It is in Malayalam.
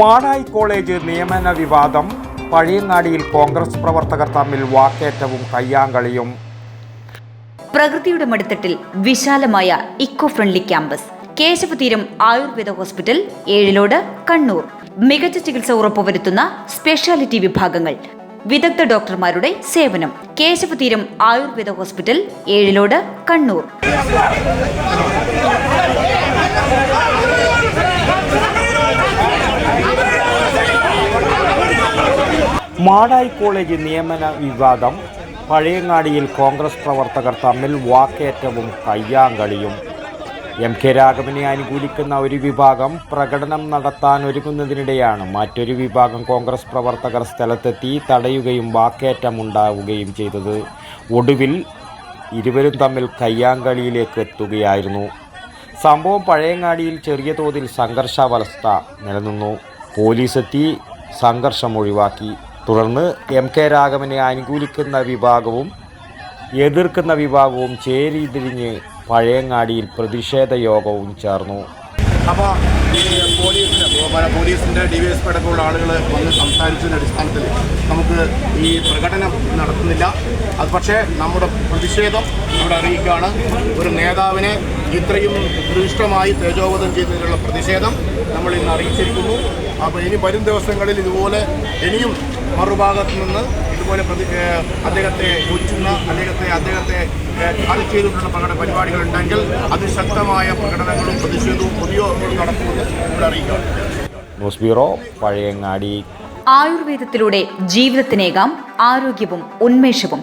മാടായി കോളേജ് നിയമന വിവാദം പഴയങ്ങാടിയിൽ കോൺഗ്രസ് പ്രവർത്തകർ തമ്മിൽ വാക്കേറ്റവും കയ്യാങ്കളിയും. പ്രകൃതിയുടെ മടിത്തട്ടിൽ വിശാലമായ eco friendly campus Keshavatheeram Ayurveda hospital Ezhilode Kannur. മികച്ച ചികിത്സ ഉറപ്പുവരുത്തുന്ന സ്പെഷ്യാലിറ്റി വിഭാഗങ്ങൾ വിദഗ്ധ ഡോക്ടർമാരുടെ സേവനം കേശവതീരം ആയുർവേദ ഹോസ്പിറ്റൽ ഏഴിലോട് കണ്ണൂർ. മാടായി കോളേജ് നിയമന വിവാദം. പഴയങ്ങാടിയിൽ കോൺഗ്രസ് പ്രവർത്തകർ തമ്മിൽ വാക്കേറ്റവും കയ്യാങ്കളിയും. എം കെ രാഘവനെ അനുകൂലിക്കുന്ന ഒരു വിഭാഗം പ്രകടനം നടത്താൻ ഒരുങ്ങുന്നതിനിടെയാണ് മറ്റൊരു വിഭാഗം കോൺഗ്രസ് പ്രവർത്തകർ സ്ഥലത്തെത്തി തടയുകയും വാക്കേറ്റമുണ്ടാവുകയും ചെയ്തത്. ഒടുവിൽ ഇരുവരും തമ്മിൽ കയ്യാങ്കളിയിലേക്ക് എത്തുകയായിരുന്നു. സംഭവം പഴയങ്ങാടിയിൽ ചെറിയ തോതിൽ സംഘർഷാവസ്ഥ നിലനിന്നു. പോലീസെത്തി സംഘർഷം ഒഴിവാക്കി. തുടർന്ന് എം കെ രാഘവനെ അനുകൂലിക്കുന്ന വിഭാഗവും എതിർക്കുന്ന വിഭാഗവും ചേരിതിരിഞ്ഞ് പഴയങ്ങാടിയിൽ പ്രതിഷേധ യോഗവും ചേർന്നു. അപ്പോൾ ഈ പോലീസിന് പല പോലീസിന്റെ ഡി വൈ എസ് പി ആളുകൾ വന്ന് സംസാരിച്ചതിന്റെ അടിസ്ഥാനത്തിൽ നമുക്ക് ഈ പ്രകടനം നടത്തുന്നില്ല. അത് പക്ഷേ നമ്മുടെ പ്രതിഷേധം ഇവിടെ അറിയിക്കുകയാണ്. ഒരു നേതാവിനെ ഇത്രയും ദൃഷ്ടമായി തേജോവധം ചെയ്തതിനുള്ള പ്രതിഷേധം നമ്മൾ ഇന്ന് അറിയിച്ചിരിക്കുന്നു. അപ്പോൾ ഇനി വരും ദിവസങ്ങളിൽ ഇതുപോലെ ഇനിയും മറുഭാഗത്ത് നിന്ന് ഇതുപോലെ പ്രതി അദ്ദേഹത്തെ കൊച്ചുന്ന അദ്ദേഹത്തെ അദ്ദേഹത്തെ അത് ചെയ്തിട്ടുള്ള പ്രകടന പരിപാടികൾ ഉണ്ടെങ്കിൽ അതിശക്തമായ പ്രകടനങ്ങളും പ്രതിഷേധവും പൊതുയോഗങ്ങളും നടക്കുമെന്ന് ഇവിടെ അറിയിക്കാം. News bureau Pazhayangadi. ആയുർവേദത്തിലൂടെ ജീവിതത്തിനേകാം ആരോഗ്യവും ഉന്മേഷവും.